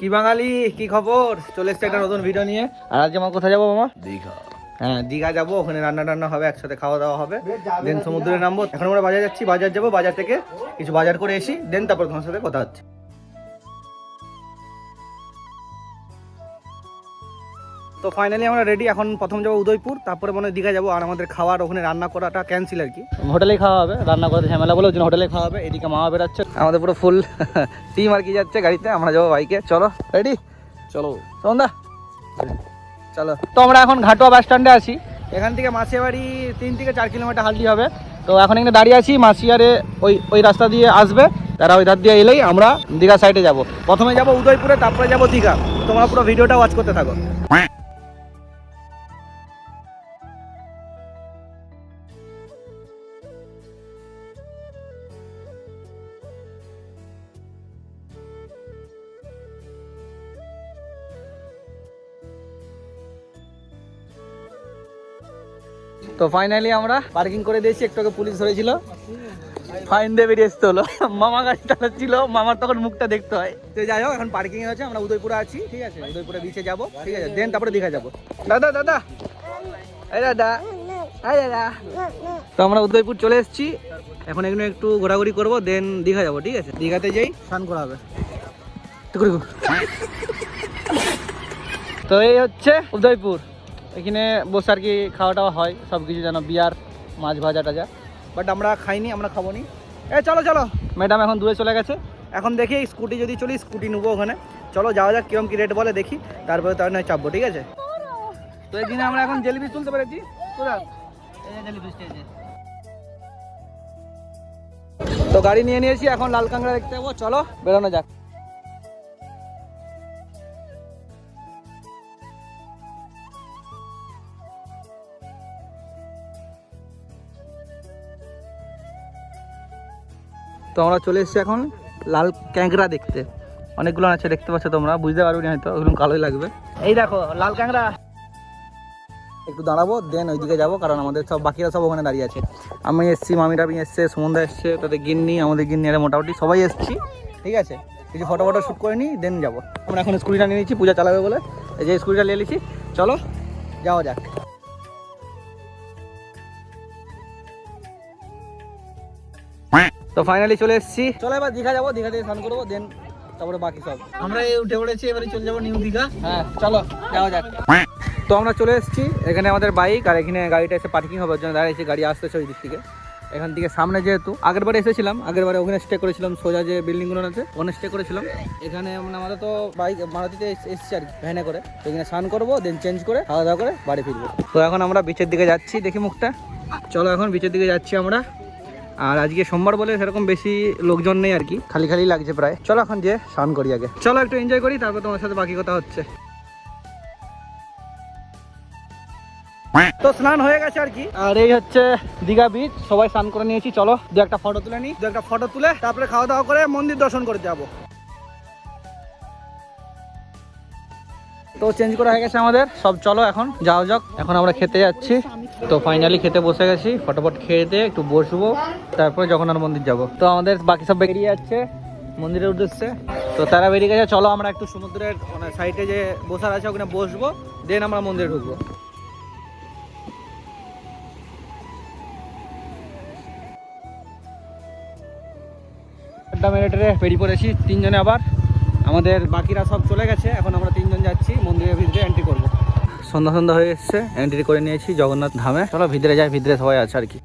কি বাঙালি? কি খবর? চলে এসছে একটা নতুন ভিডিও নিয়ে। আর আজকে আমার কোথায় যাব মামা? দীঘা। হ্যাঁ দীঘা যাব। ওখানে রান্না টান্না হবে একসাথে খাওয়া দাওয়া হবে। দেন সমুদ্রে নামবো। এখন আমরা বাজার যাচ্ছি বাজার যাব বাজার থেকে কিছু বাজার করে এসি দেন তারপর তোমার সাথে কথা হচ্ছে। তো ফাইনালি আমরা রেডি এখন প্রথম যাব উদয়পুর তারপরে মনে হয় দীঘা যাব। আর আমাদের খাওয়ার ওখানে রান্না করাটা ক্যান্সেল আর কি। হোটেলেই খাওয়া হবে রান্না করতে ঝামেলা বলে ওই জন্য হোটেলে খাওয়া হবে এদিকে মামা বেরোচ্ছে আমাদের পুরো ফুল টিম আর কি যাচ্ছে গাড়িতে আমরা যাব বাইকে চলো রেডি চলো। সন্ধ্যা? চলো। তো আমরা এখন ঘাটোয়া বাস স্ট্যান্ডে আছি। এখান থেকে মাসিয়াবাড়ি তিন থেকে চার কিলোমিটার হালদি হবে। তো এখন এখানে দাঁড়িয়ে আছি মাসিয়ারে ওই ওই রাস্তা দিয়ে আসবে তারা ওই ধার দিয়ে এলেই আমরা দীঘা সাইডে যাব। প্রথমে যাব উদয়পুরে তারপরে যাব দীঘা। তোমরা পুরো ভিডিওটা ওয়াচ করতে থাকো। তো ফাইনালি আমরা পার্কিং করে দিয়েছি, একটু পুলিশ ধরেছিল। ফাইন দিয়ে বেরিয়ে আসতে হলো। মামা গাড়ি চালাচ্ছিল মামার তখন মুখটা দেখতে হয়। তো যাই হোক, এখন পার্কিং এ আছে, আমরা উদয়পুরে আছি, ঠিক আছে? উদয়পুরে বিচে যাব, ঠিক আছে? দেন তারপরে দীঘা যাব। দাদা দাদা! এই দাদা! দাদা! তো আমরা উদয়পুর চলে এসেছি। এখন এখানে একটু ঘোরাঘুরি করব দেন দীঘা যাব, ঠিক আছে? দীঘাতে যাই স্নান করা হবে। তো এই হচ্ছে উদয়পুর। এখানে বসে আর কি খাওয়া টাওয়া হয় সব কিছু যেন বিয়ার মাছ ভাজা টাজা। বাট আমরা খাইনি আমরা খাব নি এ চলো চলো। ম্যাডাম এখন দূরে চলে গেছে। এখন দেখি স্কুটি যদি চলি স্কুটি নেব ওখানে। চলো যাওয়া যাক কিরম কি রেট বলে দেখি। তারপরে তার নয় চাপবো ঠিক আছে? তো এখানে আমরা এখন জেলিপি তুলতে পেরেছি। তো গাড়ি নিয়ে নিয়েছি এখন লাল কাঁকড়া দেখতে যাব। চলো বেরোনো যাক। তো আমরা চলে এসেছি এখন লাল ক্যাংরা দেখতে। অনেকগুলো আছে দেখতে পাচ্ছ তোমরা, বুঝতে পারবে না হয়তো, ওগুলো কালোই লাগবে। এই দেখো, লাল ক্যাংরা। একটু দাঁড়াবো দেন ওইদিকে যাব, কারণ আমাদের সব, বাকিরা সব ওখানে দাঁড়িয়ে আছে। আমি এসেছি মামি টামি এসছে, সুমন্দা এসছে, তাদের গিন্নি, আমাদের গিন্নি এরা মোটামুটি সবাই এসছি, ঠিক আছে? কিছু ফটো ফটো শ্যুট করে নিই দেন যাব। আমরা এখন স্কুটিটা নিয়ে নিচ্ছি, পূজা চালাবে বলে। এই যে স্কুটিটা নিয়ে নিচ্ছি, চলো, যাওয়া যাক। তো ফাইনালি চলে এসেছি। চলো এবার দীঘা যাব দীঘা থেকে স্নান করব দেন তারপরে বাকি সব। আমরা এই উঠে পড়েছি এবারে চলে যাব নিউ দীঘা। হ্যাঁ চলো যাওয়া যাক। তো আমরা চলে এসেছি এখানে আমাদের বাইক আর এখানে গাড়িটা এসে পার্কিং হবে ওর জন্য দাঁড়িয়েছি গাড়ি আসতেছে ওই দিক থেকে। এখান থেকে সামনে যেহেতু আগের বারে এসেছিলাম আগের বারে ওখানে স্টে করেছিলাম সোজা যে বিল্ডিংগুলো আছে ওখানে স্টে করেছিলাম। এখানে মানে আমাদের তো বাইক মারুতিতে এস- এসেছি আর কি ভ্যানে করে। তো এখানে স্নান করব দেন চেঞ্জ করে খাওয়া দাওয়া করে বাড়ি ফিরবো। তো এখন আমরা বিচের দিকে যাচ্ছি দেখি মুখটা। চলো এখন বিচের দিকে যাচ্ছি আমরা। আর আজকে সোমবার বলে সেরকম বেশি লোকজন নেই আর কি, খালি খালি লাগছে প্রায়। চলো এখন যে স্নান করি আগে। চলো একটু এনজয় করি, তারপর তোমার সাথে বাকি কথা হচ্ছে। তো স্নান হয়ে গেছে আর কি। আর এই হচ্ছে দীঘা বিচ সবাই স্নান করে নিয়েছি, চলো দু একটা ফটো তুলে নিই। দু একটা ফটো তুলে তারপরে খাওয়া দাওয়া করে মন্দির দর্শন করতে যাব। তো চেঞ্জ করা হয়ে গেছে আমাদের, সব চলো এখন যাও যাক। এখন আমরা খেতে যাচ্ছি। তো ফাইনালি খেতে বসে গেছি, ফটাফট খেয়ে দিয়ে একটু বসবো, তারপরে জগন্নাথ মন্দির যাব। তো আমাদের বাকি সব বেরিয়ে যাচ্ছে মন্দিরের উদ্দেশ্যে। তো তারা বেরিয়ে গেছে, চলো আমরা একটু সমুদ্রের মানে সাইডে যে বসার আছে ওখানে বসবো দেন আমরা মন্দিরে ঢুকবো। আড্ডা বেরিয়ে পড়েছি, তিনজনে আবার। আমাদের বাকিরা সব চলে গেছে, এখন আমরা তিনজন যাচ্ছি, মন্দিরের ভিতরে এন্ট্রি করব। সন্ধ্যা সন্ধ্যা হয়ে এসছে এন্ট্রি করে নিয়েছি জগন্নাথ ধামে। চলো ভিতরে যাই ভিতরে সবাই আছে আর কি।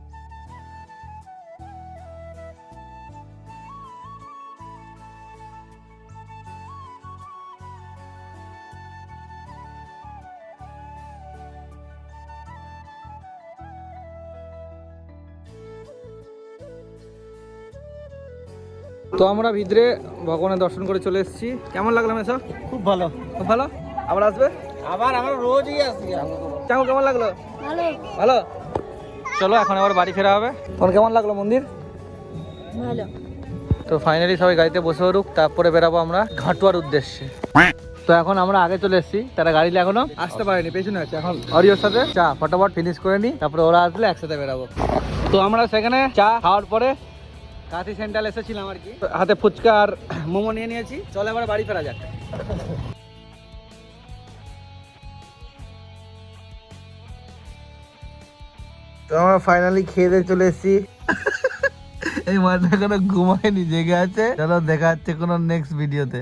তো আমরা ভিতরে ভগবানের দর্শন করে চলে এসেছি। কেমন লাগল মেসো? খুব ভালো। খুব ভালো? আবার আসবে? আবার আমরা রোজই আসি চাঙ্গু কেমন লাগল? ভালো। ভালো? চলো এখন আবার বাড়ি ফেরা হবে। তোমার কেমন লাগল মন্দির? ভালো। তো ফাইনালি সবাই গাড়িতে বসে পড়ুক তারপরে বেরাবো আমরা ঘাটুয়ার উদ্দেশ্যে। তো এখন আমরা আগে চলে এসেছি তারা গাড়ি এখনও আসতে পারেনি পেছনে আছে। এখন অরিওর সাথে চা ফটাফট ফিনিশ করে নি তারপরে ওরা আসলে একসাথে বেরাবো। তো আমরা সেখানে চা খাওয়ার পরে কাঁথি সেন্টার এসেছিলাম আর কি। হাতে ফুচকা আর মোমো নিয়ে নিয়েছি। চলে এবার বাড়ি ফেরা যাক। তো আমরা ফাইনালি খেয়ে দিয়ে চলে এসেছি। এই মাঠটা কোনো ঘুমায়নি, জেগে আছে। চলো দেখা যাচ্ছে কোনো নেক্সট ভিডিওতে